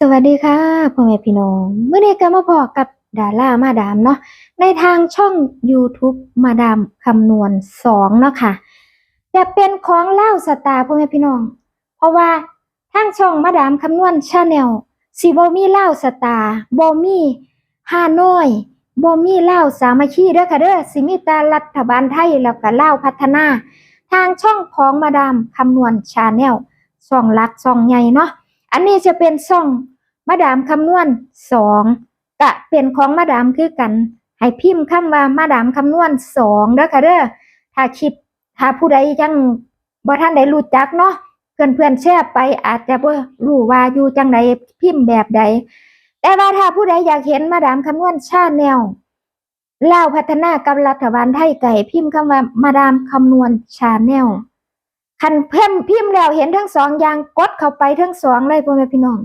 สวัสดีค่ะพ่อแม่พี่น้องเมื่อนี้ก็มาพอกับดารามาดามเนาะในทางช่อง YouTube มาดามคำนวณสองเนาะค่ะจะเป็นของเล่าสตาร์พ่อแม่พี่น้อง เพราะว่าทางช่องมาดามคำนวณชาแนลสิบ่มีเล่าสตาร์บ่มีฮานอยบ่มีเล่าสามัคคีเด้อค่ะเด้อสิมีต่รัฐบาลไทยแล้วก็เล่าพัฒนา ทางช่องของมาดามคำนวณชาแนลช่องลักช่องใหญ่เนาะอันนี้จะเป็นซ่อง มาดามคำนวณสองกะเป็นของมาดามคือกัน ให้พิมพ์คำว่ามาดามคำนวณสองเด้อค่ะเด้อถ้าคลิปถ้าผู้ใดยังบ่ท่านได้รู้จักเนาะเพื่อนเพื่อนแชร์ไปอาจจะบ่รู้ว่าอยู่จังใดพิมพ์แบบใด แต่ว่าถ้าผู้ใดอยากเห็นมาดามคำนวณชาแนลเล่าวพัฒนากับรัฐบาลไทยไก่พิมพ์คำว่ามาดามคำนวณชาแนลคันเพิ่มพิมพ์แล้วเห็นทั้งสองอย่างกดเข้าไปทั้งสองเลยพ่อแม่พี่น้อง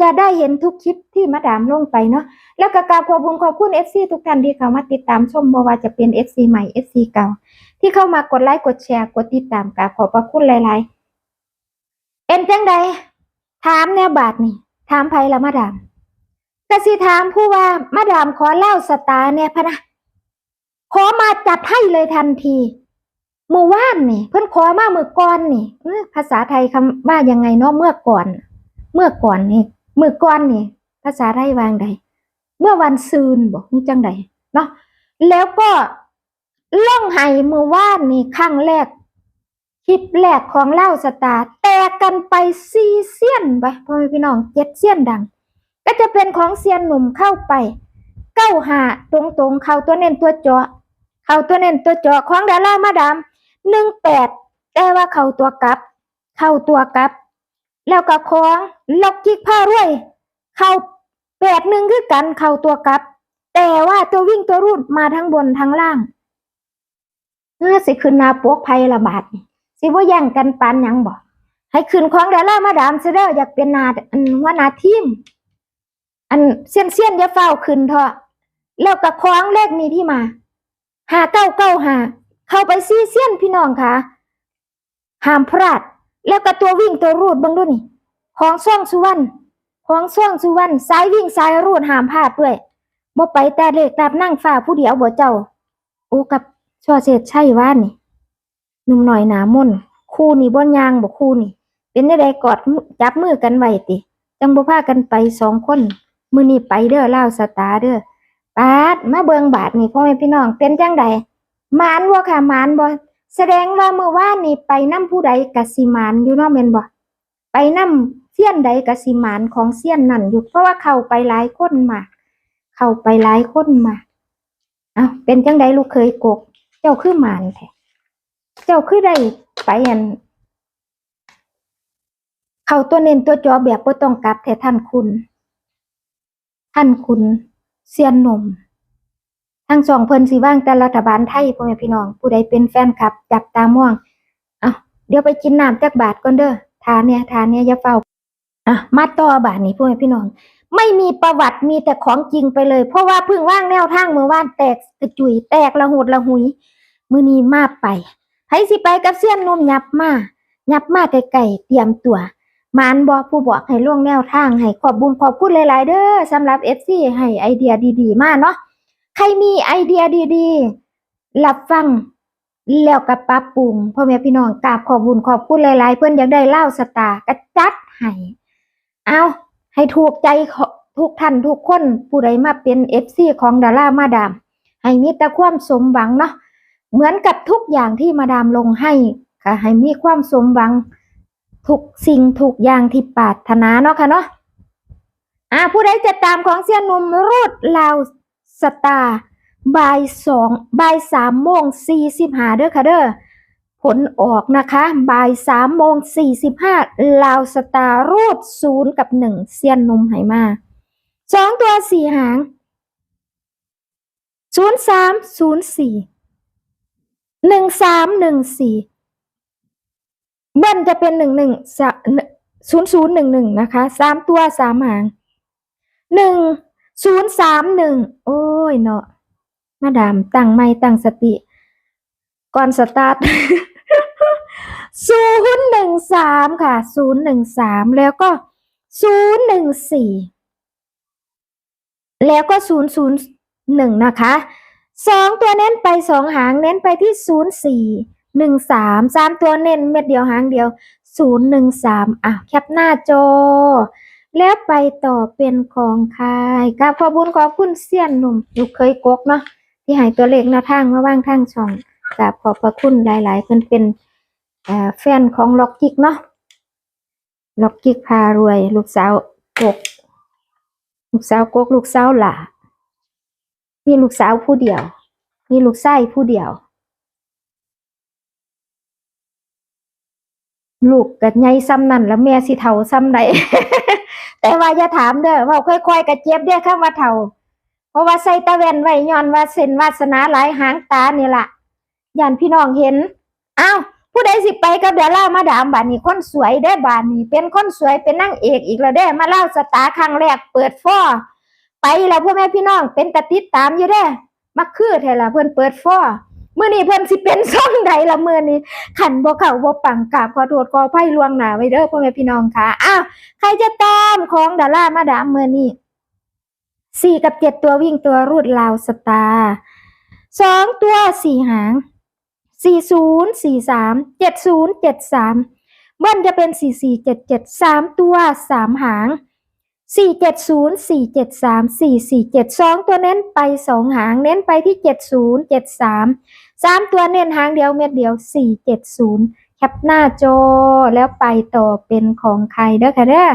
จะได้เห็นทุกคลิปที่มาดามลงไปเนาะแล้วก็กราบขอบคุณขอบคุณ FC ทุกท่านที่เข้ามาติดตามชมบ่ว่าจะเป็น FC ใหม่ FC เก่า ที่เข้ามากดไลค์กดแชร์กดติดตามกราบขอบพระคุณหลายๆเป็นจังใดถามแนวบาทนี่ถามไผละมาดามกสิถามผู้ว่ามาดามขอเล่าสตาเนี่ยพะนะขอมาจัดให้เลยทันทีเมื่อวานนี่ เพิ่อนขอมาเมื่อก่อนนี่ภาษาไทยคำว่ายังไงเนาะเมื่อก่อน เมื่อก่อนนี่ มื่อก่อนนี่ภาษาไทยวางใด เมื่อวันซืนบอกนี่จังใดเนาะแล้วก็ล่องไห้เมื่อวานนี่ครั้งแรกคลิปแรกของเล่าสตาร์แตกกันไปซีเซียนไปพ่อแม่พี่น้องเจ็ดเซียนดัง ก็จะเป็นของเซียนหนุ่มเข้าไปเก้าหาตรงๆเข้าตัวเน้นตัวเจาะเข้าตัวเน้นตัวเจาะของดารามาดามหนึ่งแปดแต่ว่าเข้าตัวกลับ เข้าตัวกลับ แล้วก็ของล็อกจิกผ้ารวย เข้าแปดหนึ่งคือกันเข้าตัวกลับ แต่ว่าตัววิ่งตัวรูดมาทั้งบนทั้งล่างเออสิขึ้นนาปวกภัยระบาดนี่สิว่าแย่งกันปานยังบ่ให้ขึ้นของดารามาดามเสเด้ออยากเป็นนาอันว่านาทีม อันเสี้ยนเสี้ยนอย่าเฝ้าขึ้นเถอะแล้วก็ของเลขนี้ที่มาหาเก้าเก้าหาเข้าไปซีเซียนพี่น้องค่ะห้ามพลาด แล้วก็ตัววิ่งตัวรูดบังดูนี่ของช่องสุวรรณของช่องสุวรรณสายวิ่งสายรูดห้ามพลาดด้วยบ่ไปแต่เลขตามนั่งฟ้าผู้เดียวบ่เจ้า โอ้กับช่อเศษใช่ว่านี่หนุ่มหน่อยหนามนคู่นี่บ่ยางบ่คู่นี่ เป็นได้ใดกอดจับมือกันไว้ติ จังบ่พากันไปสองคนมือนี้ไปเด้อเล่าสตาร์เด้อปาดมาเบิงบาทนี่พ่อแม่พี่น้องเป็นจังใดมานบ่ค่ะมานบ่ แสดงว่าเมื่อวานนี่ไปนํผู้ใดกสิมานอยู่เนาะแม่นบ่ไปนํเสี้ยนใดกสิมานของเสี้ยนนั่นอยู่เพราะว่าเข้าไปหลายคนมา เข้าไปหลายคนมาเอ้าเป็นจังใดลูกเคยกก เจ้าคือหมานแท้เจ้าคือได้ไปอันเข้าตัวเน้นตัวจอแบบบ่ต้องกลับแท้ท่านคุณ ท่านคุณเซียนหนุ่ม ทางสองเพิ่นสิว่างแต่รัฐบาลไทยพ่อแม่พี่น้อง ผู้ใดเป็นแฟนคลับ จับตามองเอาเดี๋ยวไปกินน้ำจักบาทก่อนเด้อทานเนี่ยทานเนี่ยอย่าเฝ้าอะมาต่อบาทนี้พ่อแม่พี่น้อง ไม่มีประวัติมีแต่ของจริงไปเลย เพราะว่าเพิ่งว่างแนวทางเมื่อวานแตกกระจุยแตกละหุดละหุยมือนี้มาไปไผสิไปกับเสี้ยนนุ่มยับมายับมาไกลๆเตรียมตัวมานบอกผู้บอกให้ล่วงแนวทางให้ขอบบุญขอบคุณหลาย ๆ เด้อสำหรับ FC ให้ไอเดียดี ๆ มากเนาะ ใครมีไอเดียดีๆรับฟังแล้วก็ปรับปรุงพ่อแม่พี่น้องกราบขอบุญขอบคุณหลาย ๆ เพิ่อนอยากได้เล่าสตาร์ก็จัดให้เอาให้ถูกใจทุกท่านทุกคนผู้ใดมาเป็น FC ของดารามาดาม ให้มีแต่ความสมหวังเนาะเหมือนกับทุกอย่างที่มาดามลงให้ค่ะ ให้มีความสมหวัง ทุกสิ่งทุกอย่างที่ปรารถนาเนาะค่ะเนาะอ่าผู้ใดจะตามของเสียหนุ่มรูดลาว สตาร์บ่ายสองบ่ายสามโมงสี่สิบห้าเด้อค่ะเด้อผลออกนะคะบ่ายสามโมงสี่สิบห้าลาวสตาร์รูดศูนย์กับหนึ่งเสียนนมไหมาสองตัวสี่หางศูนย์สามศูนย์สี่หนึ่งสามหนึ่งสี่เบิ้ลจะเป็นหนึ่งหนึ่งศูนย์ศูนย์หนึ่งหนึ่งนะคะสามตัวสามหางหนึ่ง ศูนย์สามหนึ่งโอ้ยเนาะมาดามตั้งไม่ตั้งสติ ก่อนสตาร์ทศูนย์หนึ่งสามค่ะศูนย์หนึ่งสามแล้วก็ศูนย์หนึ่งสี่แล้วก็ศูนย์ศูนย์หนึ่งนะคะสองตัวเน้นไปสองหางเน้นไปที่ศูนย์สี่หนึ่งสามสามตัวเน้นเม็ดเดียวหางเดียวศูนย์หนึ่งสามอะแคปหน้าจอ แล้วไปต่อเป็นของใครกับขอบุญขอบคุณเสี้ยนหนุ่มลูกเคยกกเนาะที่หายตัวเลขหน้าทางมาว่างทางช่องกับขอบพระคุณหลายๆเพิ่นเป็นแฟนของล็อกกิกเนาะล็อกกิกพารวย ลูกสาวกก ลูกสาวกก ลูกสาวหล่ามีลูกสาวผู้เดียว มีลูกชายผู้เดียว ลูกกับใหญ่ซ้ำนั่นแล้วแม่สิเฒ่าซ้ำใด แต่ว่าอย่าถามเด้อว่าค่อยๆกับเจ็บเด้อคำว่าเฒ่า เพราะว่าใส่ตาแวนไว้ย้อนว่าเส้นวาสนาหลายหางตานี่ล่ะย่านพี่น้องเห็นอ้าวผู้ใดสิไปกับเดาล่ามาดามบานนี้คนสวยได้บานนี้ เป็นคนสวยเป็นนางเอกอีกแล้วเด้มาเล่าสตาร์ครั้งแรกเปิดฟอไปแล้วพ่อแม่พี่น้องเป็นตะติดตามอยู่เด้มาคือแท้ล่ะเพิ่นเปิดฟอ มื้อนี้เพิ่นสิเป็นช่องใดละเมื้อนี้ขันบ่เข้าบ่ปังกราบขอโทษขออภัยล่วงหนาไว้เด้อพ่อแม่พี่น้องค่ะอ้าวใครจะตามของดารามาดามมื้อนี้สี่กับเจ็ดตัววิ่งตัวรูดลาวสตาร์สองตัวสี่หางสี่ศูนย์สี่สามเจ็ดศูนย์เจ็ดสามเบิ้ลจะเป็นสี่สี่เจ็ดเจ็ดสามตัวสามหางสี่เจ็ดศูนย์สี่เจ็ดสามสี่สี่เจ็ดสองตัวเน้นไปสองหางเน้นไปที่เจ็ดศูนย์เจ็ดสาม สามตัวเน้นหางเดียวเม็ดเดียวสี่เจ็ดศูนย์แคปหน้าจอแล้วไปต่อเป็นของใครเด้อค่ะเด้อ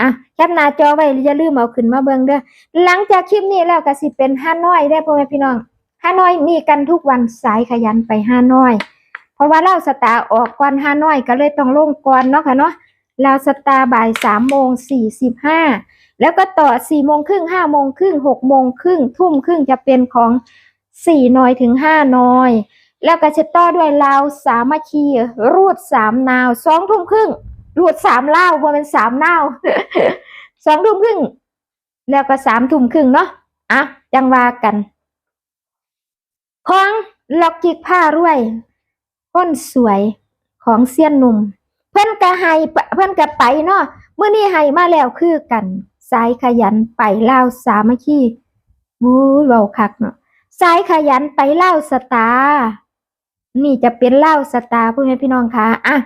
อะแคปหน้าจอไว้อย่าลืมเอาขึ้นมาเบิ่งเด้อหลังจากคลิปนี้แล้วก็สิเป็นห้าน้อยได้พ่อแม่พี่น้องห้าน้อยมีกันทุกวันสายขยันไปห้าน้อย เพราะว่าเล่าสตาร์ออกก่อนห้าน้อยก็เลยต้องลงก่อนเนาะค่ะเนาะลาวสตาร์บ่ายสามโมงสี่สิบห้าแล้วก็ต่อสี่โมงครึ่งห้าโมงครึ่งหกโมงครึ่งทุ่มครึ่งจะเป็นของ สี่นอยถึงห้านอย แล้วก็จะต่อด้วยลาวสามัคคีรูดสามนาวสองทุ่มครึ่งรูดสามเล่าวบ่เป็นสามนาวสองทุ่มครึ่งแล้วก็สามทุ่มครึ่งเนาะอะจังว่ากันของล็อกจิกผ้ารวยคนสวยของเซียนหนุ่ม เพิ่อนก็ให้ปเพิ่อนก็ไปเนาะเมื้อนี้ให้มาแล้วคือกันสายขยันไปเลาสามัคคีวู้เว้าคักเนาะ สายขยันไปเล่าสตาร์นี่จะเป็นเล่าสตาร์พ่อแม่พี่น้องคะอะ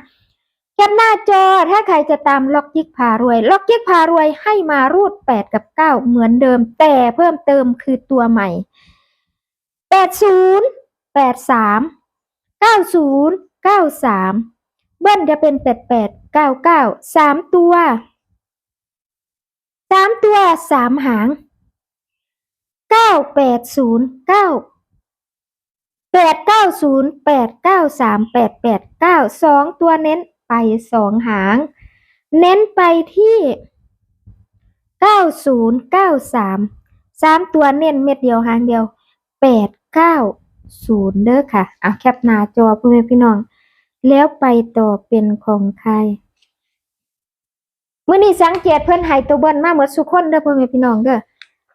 แคปหน้าจอถ้าใครจะตามล็อกยิกพารวย ล็อกยิกพารวยให้มารูด 8 กับ 9 เหมือนเดิม แต่เพิ่มเติมคือตัวใหม่ 80 83 90 93 เบิ้ลจะเป็น 88 99 3 ตัว 3 ตัว 3 หาง เก้าแปดศูนย์เก้าแปดเก้าศูนย์แปดเก้าสามแปดแปดเก้าสองตัวเน้นไปสองหาง เน้นไปที่เก้าศูนย์เก้าสามสามตัวเน้นเม็ดเดียวหางเดียวแปดเก้าศูนย์เด้อค่ะเอะแคปหน้าจอพ่อแม่พี่น้อง แล้วไปต่อเป็นของใครเมื่อนี้สังเกตเพิ่อนให้ตัวเบิ้ลมาเหมดสุกคนเด้อพ่อแม่พี่น้องเด้อ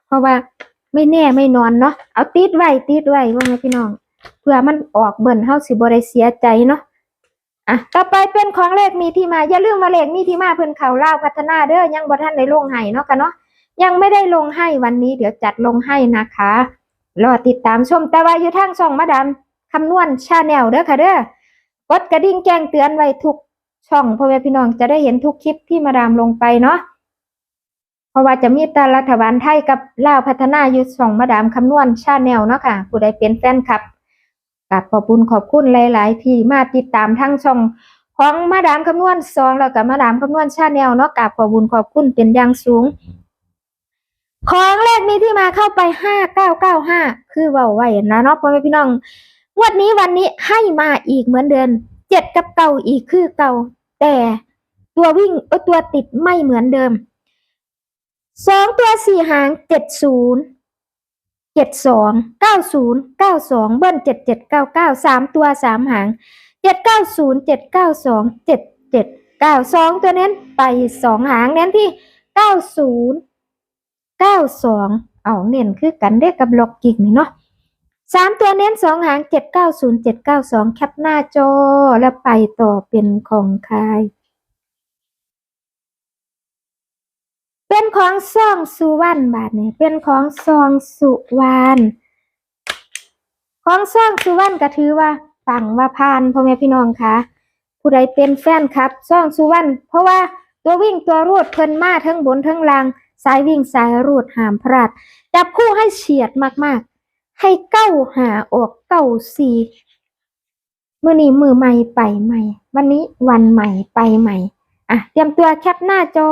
เพราะว่า ไม่แน่ไม่นอนเนาะเอาติดไว้ติดไว้ว่าไงพี่น้อง เพื่อมันออกเบิ่นเฮาสิบ่ได้เสียใจเนาะอะต่อไปเป็นของเลขมีที่มา อย่าลืมว่าเลขมีที่มาเพิ่นเขาเล่าพัฒนาเด้อยังบ่ทันได้ลงให้เนาะค่ะเนาะยังไม่ได้ลงให้วันนี้เดี๋ยวจัดลงให้นะคะรอติดตามชมแต่ว่าอยู่ทางช่องมาดามคำนวณชาแนลเด้อค่ะเด้อกดกระดิ่งแจ้งเตือนไว้ทุกช่องพ่อแม่พี่น้องจะได้เห็นทุกคลิปที่มาดามลงไปเนาะ ราะว่าจะมีแต่รัฐบาลไทยกับลาวพัฒนาอยู่สองมาดามคำนวณชาแนลเนาะค่ะผู้ใดเป็นแฟนคลับกับขอบคุณขอบคุณหลาย ๆ ที่มาติดตามทั้งช่องของมาดามคำนวณสองแล้วกับมาดามคำนวณชาแนลเนาะกับขอบคุณขอบคุณเป็นอย่างสูง ของเลขมีที่มาเข้าไปห้าเก้าเก้าห้าคือว่าไว้นะเนาะพ่อแม่พี่น้องวันนี้วันนี้ให้มาอีกเหมือนเดิมเจ็ดกับเก่าอีกคือเก่า แต่ตัววิ่งตัวติดไม่เหมือนเดิม สองตัวสี่หางเจ็ดศูนย์เจ็ดสองเก้าศูนย์เก้าสองเบิ้ลเจ็ดเจ็ดเก้าเก้าสามตัวสามหางเจ็ดเก้าศูนย์เจ็ดเก้าสองเจ็ดเจ็ดเก้าสองตัวเน้นไปสองหางเน้นที่เก้าศูนย์เก้าสองเอาเน้นคือกันได้กับล็อกกิกนี่เนาะสามตัวเน้นสองหางเจ็ดเก้าศูนย์เจ็ดเก้าสองแคปหน้าจอแล้วไปต่อเป็นของใคร เป็นของซองสุวรรณบาทนี้เป็นของซองสุวรรณของซองสุวรรณก็ถือว่าปังว่าพานพ่อแม่พี่น้องคะผู้ใดเป็นแฟนครับซองสุวรรณเพราะว่าตัววิ่งตัวรูดเพิ่นมาทั้งบนทั้งล่างสายวิ่งสายรูดหามพลาดจับคู่ให้เฉียดมากๆ ให้เก้าหาออกเก้าสี่มือนี้มือใหม่ไปใหม่ วันนี้วันใหม่ไปใหม่ อะ เตรียมตัวแคปหน้าจอ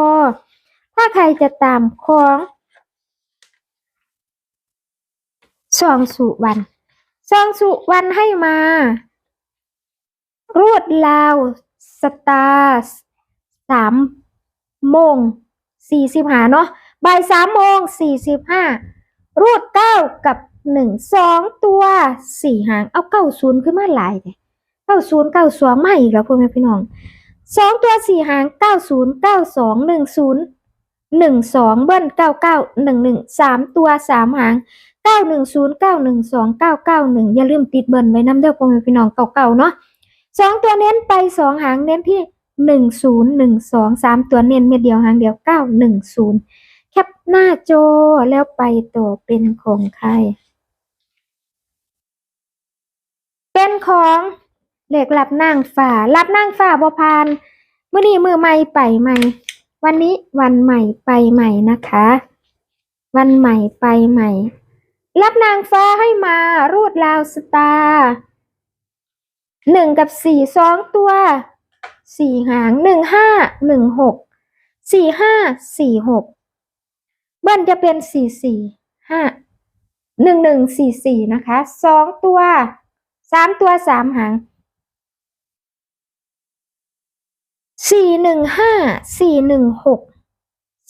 ถ้าใครจะตามของซองสุวรรณซองสุวรรณให้มารูดลาว สตาร์สามโมงสี่สิบห้าเนาะบ่ายสามโมงสี่สิบห้ารูดเก้ากับหนึ่งสองตัวสี่หาง เอาเก้าศูนย์ขึ้นมาหลายเลยเก้าศูนย์เก้าสองมาอีกแล้วพ่อแม่พี่น้องสองตัวสี่หางเก้าศูนย์เก้าสองหนึ่งศูนย์ หนึ่งสองเบิ้ลเก้าเก้าหนึ่งหนึ่งสามตัวสามหางเก้าหนึ่งศูนย์เก้าหนึ่งสองเก้าเก้าหนึ่งอย่าลืมติดเบิ้ลไว้น้ำเด้อพ่อแม่พี่น้องเก่าๆเนาะสองตัวเน้นไปสองหางเน้นที่หนึ่งศูนย์หนึ่งสองสามตัวเน้นเม็ดเดียวหางเดียวเก้าหนึ่งศูนย์แคปหน้าโจแล้วไปต่อเป็นของใคร เป็นของเหล็กหลับนางฝ่ารับนางฝ่าบพานมื่อนี้มือใหม่ไปใหม่ วันนี้วันใหม่ไปใหม่นะคะ วันใหม่ไปใหม่ รับนางฟ้าให้มา รูดลาวสตาร์หนึ่งกับสี่สองตัวสี่หางหนึ่งห้าหนึ่งหกสี่ห้าสี่หกเบิ้ลจะเป็นสี่สี่ห้าหนึ่งหนึ่งสี่สี่นะคะสองตัวสามตัวสามหาง สี่หนึ่งห้าสี่หนึ่งหก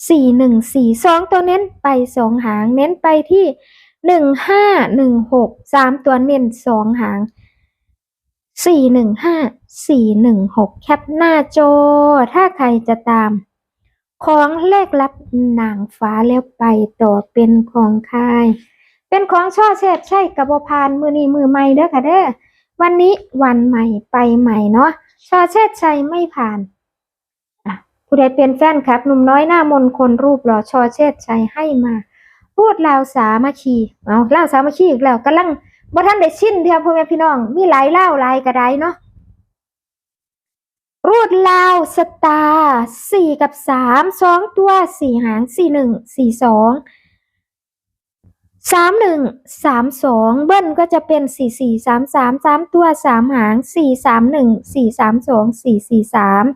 สี่หนึ่งสี่สองตัวเน้นไปสองหาง เน้นไปที่หนึ่งห้าหนึ่งหกสามตัวเน้นสองหางสี่หนึ่งห้าสี่หนึ่งหกแคปหน้าจอ ถ้าใครจะตาม ของเลขลับนางฟ้าแล้วไปต่อเป็นของใครเป็นของช่อเชษใช่กับบพานมือนี้มือใหม่เด้อค่ะเด้อวันนี้วันใหม่ไปใหม่เนาะช่อเชษชัยไม่ผ่าน ผู้ใดเป็นแฟนครับหนุ่มน้อยหน้ามนคนรูปหล่อชอเชษชัยให้มา พูดลาวสามัคคีเอาลาวสามัคคีอีกแล้วกำลังบ่ท่านได้ชินเดียวพ่อแม่พี่น้อง มีหลายเล่าหลายกระไดเนาะรูดลาวสตาร์สี่กับสามสองตัวสี่หางสี่หนึ่งสี่สองสามหนึ่งสามสองเบิ้ลก็จะเป็นสี่สี่สามสามสามตัวสามหางสี่สามหนึ่งสี่สามสองสี่สี่สาม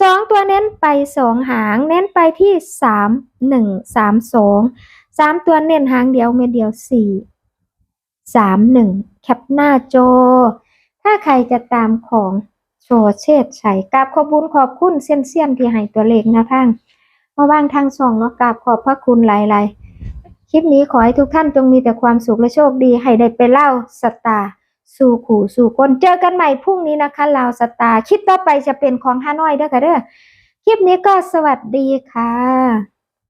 สองตัวเน้นไปสองหาง เน้นไปที่สามหนึ่งสามสองสามตัวเน้นหางเดียวเม็ดเดียวสี่สามหนึ่งแคปหน้าโจ ถ้าใครจะตามของโชเชษชัยกราบขอบคุญขอบคุณเซียนเซียนที่ให้ตัวเลขนะทางมาวางทางส่องเนาะกราบขอบพระคุณหลายๆ คลิปนี้ขอให้ทุกท่านจงมีแต่ความสุขและโชคดีให้ได้ไปเล่าสตาร์ สู่ขู่สู่คนเจอกันใหม่พรุ่งนี้นะคะลาวสตาร์คลิปต่อไปจะเป็นของฮานอยเด้อค่ะเด้อคลิปนี้ก็สวัสดีค่ะ